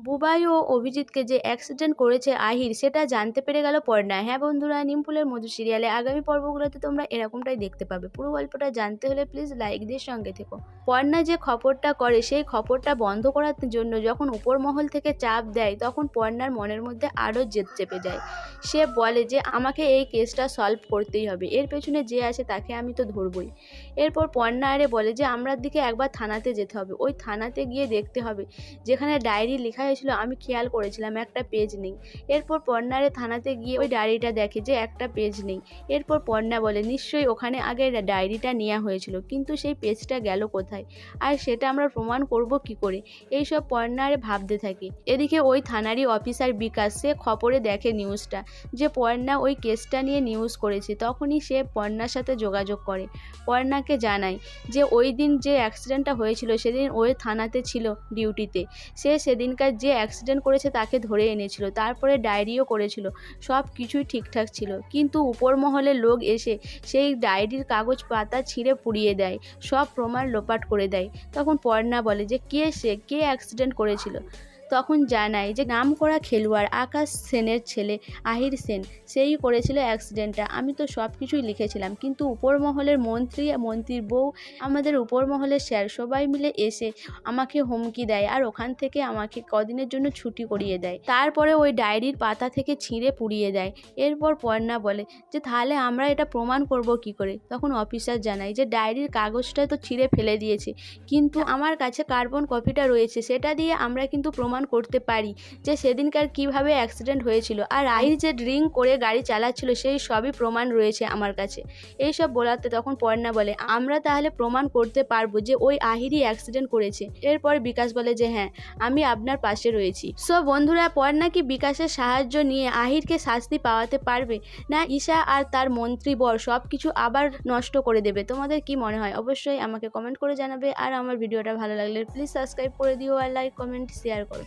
বুবাই ও অভিজিৎকে যে অ্যাক্সিডেন্ট করেছে আহির, সেটা জানতে পেরে গেল পর্ণা হ্যাঁ বন্ধুরা নিমপুলের মধু সিরিয়ালে আগামী পর্বগুলোতে তোমরা এরকমটাই দেখতে পাবে। পুরো গল্পটা জানতে হলে প্লিজ লাইক দিয়ে সঙ্গে থেকো। পর্ণা যে খবরটা করে, সেই খবরটা বন্ধ করার জন্য যখন উপর মহল থেকে চাপ দেয়, তখন পর্ণার মনের মধ্যে আরও জেদ চেপে যায়। সে বলে যে, আমাকে এই কেসটা সলভ করতেই হবে। এর পেছনে যে আছে তাকে আমি তো ধরবই। এরপর পর্ণা আরে বলে যে আমরার দিকে একবার থানাতে যেতে হবে। ওই থানাতে গিয়ে দেখতে হবে। যেখানে ডায়েরি লেখা হয়েছিল, আমি খেয়াল করেছিলাম, একটা পেজ নেই। এরপর পর্ণারে থানাতে গিয়ে ওই ডায়েরিটা দেখে যে একটা পেজ নেই। এরপর পর্ণা বলে, নিশ্চয়ই ওখানে আগে ডায়েরিটা নেওয়া হয়েছিল, কিন্তু সেই পেজটা গেল কোথায়? আর সেটা আমরা প্রমাণ করব কি করে? এইসব পর্ণারে ভাবতে থাকে। এদিকে ওই থানারই অফিসার বিকাশ, সে খবরে দেখে নিউজটা যে পর্ণা ওই কেসটা নিয়ে নিউজ করেছে। তখনই সে পর্ণার সাথে যোগাযোগ করে। পর্ণাকে জানায় যে ওই দিন যে অ্যাক্সিডেন্টটা হয়েছিল, সেদিন ওই থানাতে ছিল ডিউটিতে সে সেদিনকার যে অ্যাক্সিডেন্ট করেছে তাকে ধরে এনেছিল, তারপরে ডায়েরিও করেছিল, সব কিছুই ঠিকঠাক ছিল। কিন্তু উপর মহলে লোক এসে সেই ডায়েরির কাগজ পাতা ছিঁড়ে পুড়িয়ে দেয়, সব প্রমাণ লোপাট করে দেয়। তখন পর্ণা বলে যে, কে সে? কে অ্যাক্সিডেন্ট করেছিল? তখন জানায় যে নামকরা খেলোয়াড় আকাশ সেনের ছেলে আহির সেন। সেই করেছিল অ্যাক্সিডেন্টটা। আমি তো সব কিছুই লিখেছিলাম, কিন্তু উপরমহলের মন্ত্রী, মন্ত্রীর বউ আমাদের উপর মহলের স্যার সবাই মিলে এসে আমাকে হুমকি দেয় আর ওখান থেকে আমাকে কদিনের জন্য ছুটি করিয়ে দেয়। তারপরে ওই ডায়েরির পাতা থেকে ছিঁড়ে পুড়িয়ে দেয়। এরপর পর্ণা বলে যে, তাহলে আমরা এটা প্রমাণ করব কি করে? তখন অফিসার জানায় যে, ডায়েরির কাগজটা তো ছিঁড়ে ফেলে দিয়েছে, কিন্তু আমার কাছে কার্বন কপিটা রয়েছে। সেটা দিয়ে আমরা কিন্তু প্রমাণ করতে পারি যে সেদিনকার কীভাবে অ্যাক্সিডেন্ট হয়েছিল। আর আহির যে ড্রিঙ্ক করে গাড়ি চালাচ্ছিল, সেই সবই প্রমাণ রয়েছে আমার কাছে। এইসব বলাতে তখন পর্ণা বলে, আমরা তাহলে প্রমাণ করতে পারব যে ওই আহিরই অ্যাক্সিডেন্ট করেছে। এরপর বিকাশ বলে যে হ্যাঁ আমি আপনার পাশে রয়েছি। সো বন্ধুরা পর্ণা কি বিকাশের সাহায্য নিয়ে আহিরকে শাস্তি পাওয়াতে পারবে? না, ঈশা আর তার মন্ত্রী বর সব কিছু আবার নষ্ট করে দেবে? তোমাদের কি মনে হয়? অবশ্যই আমাকে কমেন্ট করে জানাবে। আর আমার ভিডিওটা ভালো লাগলে প্লিজ সাবস্ক্রাইব করে দিও আর লাইক কমেন্ট শেয়ার করো।